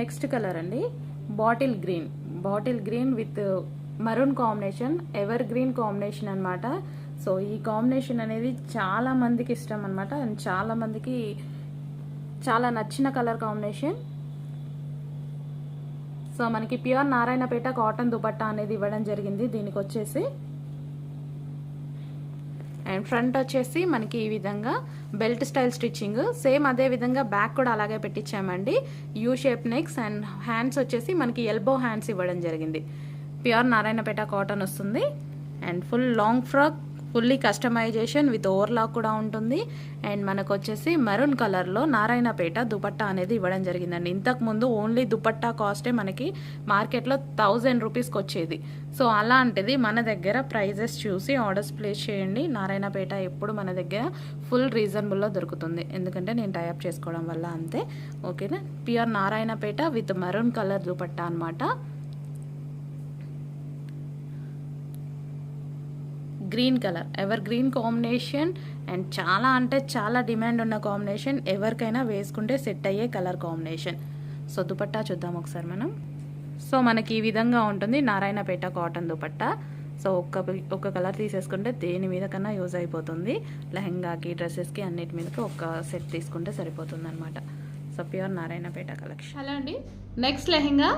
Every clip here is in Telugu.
నెక్స్ట్ కలర్ అండి. Bottle green. Bottle green with maroon combination ever green combination అనమాట సో ఈ కాంబినేషన్ అనేది చాలా మందికి ఇష్టం అనమాట అండ్ చాలా మందికి చాలా నచ్చిన కలర్ కాంబినేషన్. సో మనకి ప్యూర్ నారాయణపేట కాటన్ దుపట్టా అనేది ఇవ్వడం జరిగింది. దీనికి వచ్చేసి అండ్ ఫ్రంట్ వచ్చేసి మనకి ఈ విధంగా బెల్ట్ స్టైల్ స్టిచ్చింగ్. సేమ్ అదే విధంగా బ్యాక్ కూడా అలాగే పెట్టించామండి. U shape neck and hands వచ్చేసి మనకి ఎల్బో హ్యాండ్స్ ఇవ్వడం జరిగింది. ప్యూర్ నారాయణపేట కాటన్ వస్తుంది. And full long frock fully customization with overlock కూడా ఉంటుంది. అండ్ మనకు వచ్చేసి మెరూన్ కలర్లో నారాయణపేట దుపట్టా అనేది ఇవ్వడం జరిగిందండి. ఇంతకుముందు ఓన్లీ దుపట్టా కాస్టే మనకి మార్కెట్లో థౌజండ్ రూపీస్కి వచ్చేది సో అలాంటిది మన దగ్గర ప్రైజెస్ చూసి ఆర్డర్స్ ప్లేస్ చేయండి. నారాయణపేట ఎప్పుడు మన దగ్గర ఫుల్ రీజనబుల్లో దొరుకుతుంది. ఎందుకంటే నేను టైప్ చేసుకోవడం వల్ల అంతే. ఓకేనా? Pure Narayanpet with maroon colour dupatta అనమాట green colour. Ever green combination and చాలా అంటే చాలా డిమాండ్ ఉన్న కాంబినేషన్ ఎవరికైనా వేసుకుంటే సెట్ అయ్యే కలర్ కాంబినేషన్. సో దుపట్టా చూద్దాం ఒకసారి మనం. సో మనకి ఈ విధంగా ఉంటుంది నారాయణపేట కాటన్ దుపట్టా. సో ఒక్క ఒక్క కలర్ తీసేసుకుంటే దేని మీద కన్నా యూజ్ అయిపోతుంది. లెహంగాకి డ్రెస్సెస్కి అన్నిటి మీదకి ఒక సెట్ తీసుకుంటే సరిపోతుంది అనమాట so pure Narayanpet collection. Hello అండి. Next lehenga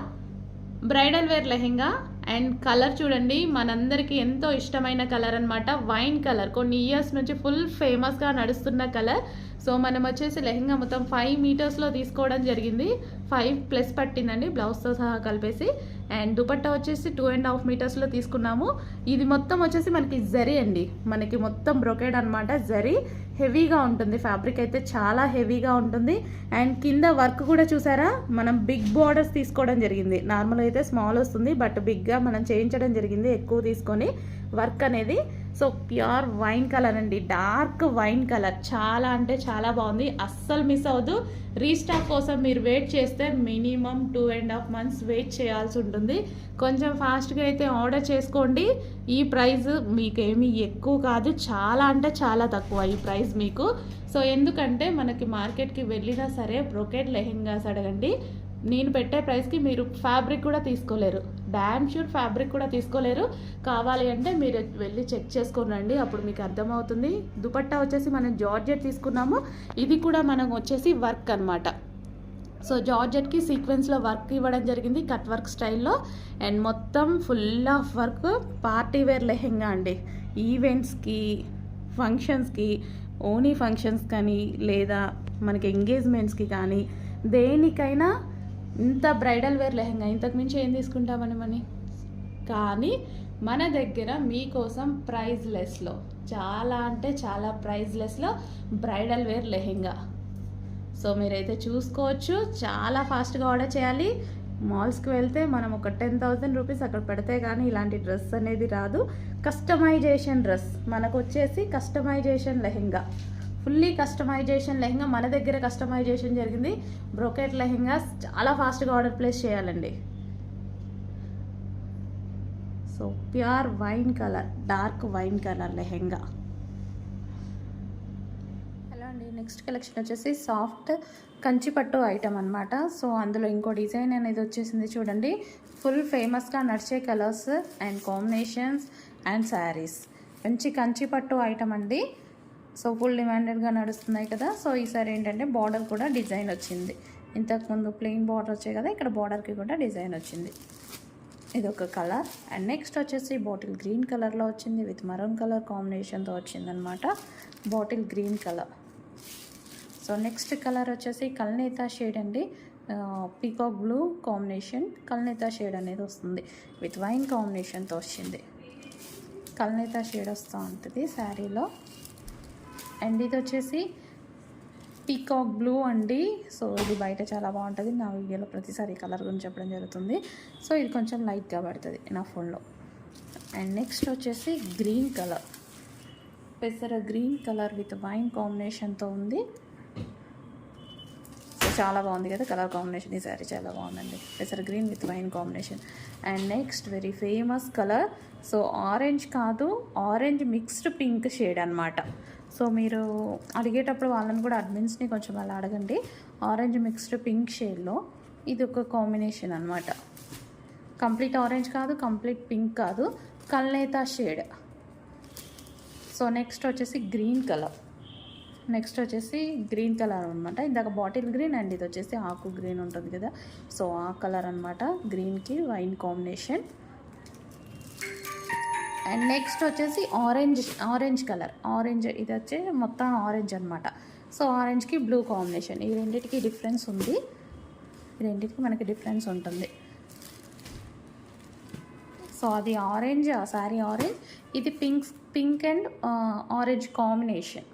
bridal wear lehenga and colour చూడండి మనందరికీ ఎంతో ఇష్టమైన కలర్ అనమాట వైన్ కలర్ కొన్ని ఇయర్స్ నుంచి ఫుల్ ఫేమస్గా నడుస్తున్న కలర్ సో మనం వచ్చేసి లెహంగా మొత్తం ఫైవ్ మీటర్స్లో తీసుకోవడం జరిగింది. ఫైవ్ ప్లస్ పట్టిందండి బ్లౌజ్తో సహా కలిపేసి. అండ్ దుపట్టా వచ్చేసి టూ అండ్ హాఫ్ మీటర్స్లో తీసుకున్నాము. ఇది మొత్తం వచ్చేసి మనకి జరీ అండి. మనకి మొత్తం బ్రొకేడ్ అనమాట జరీ హెవీగా ఉంటుంది ఫ్యాబ్రిక్ అయితే చాలా హెవీగా ఉంటుంది. అండ్ కింద వర్క్ కూడా చూసారా? మనం బిగ్ బార్డర్స్ తీసుకోవడం జరిగింది. నార్మల్ అయితే స్మాల్ వస్తుంది బట్ బిగ్ బిగ్గా మనం చేయించడం జరిగింది. ఎక్కువ తీసుకొని వర్క్ అనేది సో ప్యూర్ వైన్ కలర్ అండి. Dark wine colour. చాలా అంటే చాలా బాగుంది. అస్సలు మిస్ అవ్వదు రీస్టాక్ కోసం మీరు వెయిట్ చేస్తే minimum two and half months wait చేయాల్సి ఉంటుంది. కొంచెం ఫాస్ట్గా అయితే ఆర్డర్ చేసుకోండి. ఈ ప్రైస్ మీకు ఎక్కువ కాదు. చాలా అంటే చాలా తక్కువ ఈ ప్రైస్ మీకు. సో ఎందుకంటే మనకి మార్కెట్కి వెళ్ళినా సరే బ్రొకెట్ లెహెంగాస్ అడగండి. నేను పెట్టే ప్రైస్కి మీరు ఫ్యాబ్రిక్ కూడా తీసుకోలేరు. డ్యామ్ షూర్ ఫ్యాబ్రిక్ కూడా తీసుకోలేరు. కావాలి అంటే మీరు వెళ్ళి చెక్ చేసుకొని రండి. అప్పుడు మీకు అర్థమవుతుంది. దుపట్టా వచ్చేసి మనం జార్జెట్ తీసుకున్నాము. ఇది కూడా మనం వచ్చేసి వర్క్ అనమాట సో జార్జెట్కి సీక్వెన్స్లో వర్క్ ఇవ్వడం జరిగింది కట్ వర్క్ స్టైల్లో అండ్ మొత్తం full of work party wear lehenga అండి. ఈవెంట్స్కి ఫంక్షన్స్కి ఓనీ ఫంక్షన్స్ కానీ లేదా మనకి ఎంగేజ్మెంట్స్కి కానీ దేనికైనా ఇంత బ్రైడల్ వేర్ లెహంగా ఇంతకు మించి ఏం తీసుకుంటామని మని కానీ మన దగ్గర మీకోసం ప్రైజ్ లెస్లో చాలా అంటే చాలా ప్రైజ్ లెస్లో బ్రైడల్ వేర్ లెహెంగా. సో మీరైతే చూసుకోవచ్చు. చాలా ఫాస్ట్గా ఆర్డర్ చేయాలి. మాల్స్కి వెళ్తే మనం ఒక టెన్ థౌజండ్ రూపీస్ అక్కడ పెడితే కానీ ఇలాంటి డ్రెస్ అనేది రాదు. కస్టమైజేషన్ డ్రెస్ మనకు వచ్చేసి customization lehenga. Fully customization lehenga మన దగ్గర కస్టమైజేషన్ జరిగింది. బ్రోకెట్ లెహంగా చాలా ఫాస్ట్గా ఆర్డర్ ప్లేస్ చేయాలండి. So pure wine colour dark wine colour lehenga. Hello అండి నెక్స్ట్ కలెక్షన్ వచ్చేసి సాఫ్ట్ కంచిపట్టు ఐటమ్ అనమాట సో అందులో ఇంకో డిజైన్ అనేది వచ్చేసింది చూడండి. ఫుల్ ఫేమస్గా నడిచే colours and combinations and saris. మంచి కంచిపట్టు ఐటమ్ అండి. సో ఫుల్ డిమాండెడ్గా నడుస్తున్నాయి కదా. సో ఈసారి ఏంటంటే బార్డర్ కూడా డిజైన్ వచ్చింది. ఇంతకుముందు ప్లెయిన్ బార్డర్ వచ్చాయి కదా ఇక్కడ బార్డర్కి కూడా డిజైన్ వచ్చింది. ఇది ఒక కలర్. అండ్ నెక్స్ట్ వచ్చేసి బాటిల్ గ్రీన్ కలర్లో వచ్చింది విత్ మరూన్ కలర్ కాంబినేషన్తో వచ్చిందనమాట bottle green colour. So next colour వచ్చేసి కల్నేత షేడ్ అండి. పీకాక్ బ్లూ కాంబినేషన్ కల్నేత షేడ్ అనేది వస్తుంది విత్ వైన్ కాంబినేషన్తో వచ్చింది. కల్నేత షేడ్ వస్తూ ఉంటుంది శారీలో. అండ్ ఇది వచ్చేసి పీకాక్ బ్లూ అండి. సో ఇది బయట చాలా బాగుంటుంది. నా వీడియోలో ప్రతిసారి కలర్ గురించి చెప్పడం జరుగుతుంది. సో ఇది కొంచెం లైట్గా పడుతుంది నా ఫోన్లో. అండ్ నెక్స్ట్ వచ్చేసి గ్రీన్ కలర్. పెసర గ్రీన్ కలర్ విత్ వైన్ కాంబినేషన్తో ఉంది. చాలా బాగుంది కదా కలర్ కాంబినేషన్. ఈ శారీ చాలా బాగుందండి. పెసర green with wine combination. And next very famous colour. So orange కాదు ఆరెంజ్ మిక్స్డ్ పింక్ షేడ్ అనమాట సో మీరు అడిగేటప్పుడు వాళ్ళని కూడా అడ్మిన్స్ని కొంచెం అలా అడగండి. ఆరెంజ్ మిక్స్డ్ పింక్ షేడ్లో ఇది ఒక కాంబినేషన్ అనమాట కంప్లీట్ ఆరెంజ్ కాదు కంప్లీట్ పింక్ కాదు. కల్నేతా షేడ్ సో నెక్స్ట్ వచ్చేసి గ్రీన్ కలర్ నెక్స్ట్ వచ్చేసి గ్రీన్ కలర్ అనమాట ఇందాక బాటిల్ గ్రీన్ అండ్ ఇది వచ్చేసి ఆకు గ్రీన్ ఉంటుంది కదా. సో ఆ కలర్ అనమాట గ్రీన్కి వైన్ కాంబినేషన్ అండ్ నెక్స్ట్ వచ్చేసి ఆరెంజ్ ఆరెంజ్ కలర్. ఆరెంజ్ ఇది వచ్చి మొత్తం ఆరెంజ్ అనమాట సో ఆరెంజ్కి బ్లూ కాంబినేషన్. ఈ రెండింటికి డిఫరెన్స్ ఉంది. ఈ రెండింటికి మనకి డిఫరెన్స్ ఉంటుంది. సో అది ఆరెంజ్ ఆ శారీ ఆరెంజ్. ఇది pink pink and orange combination.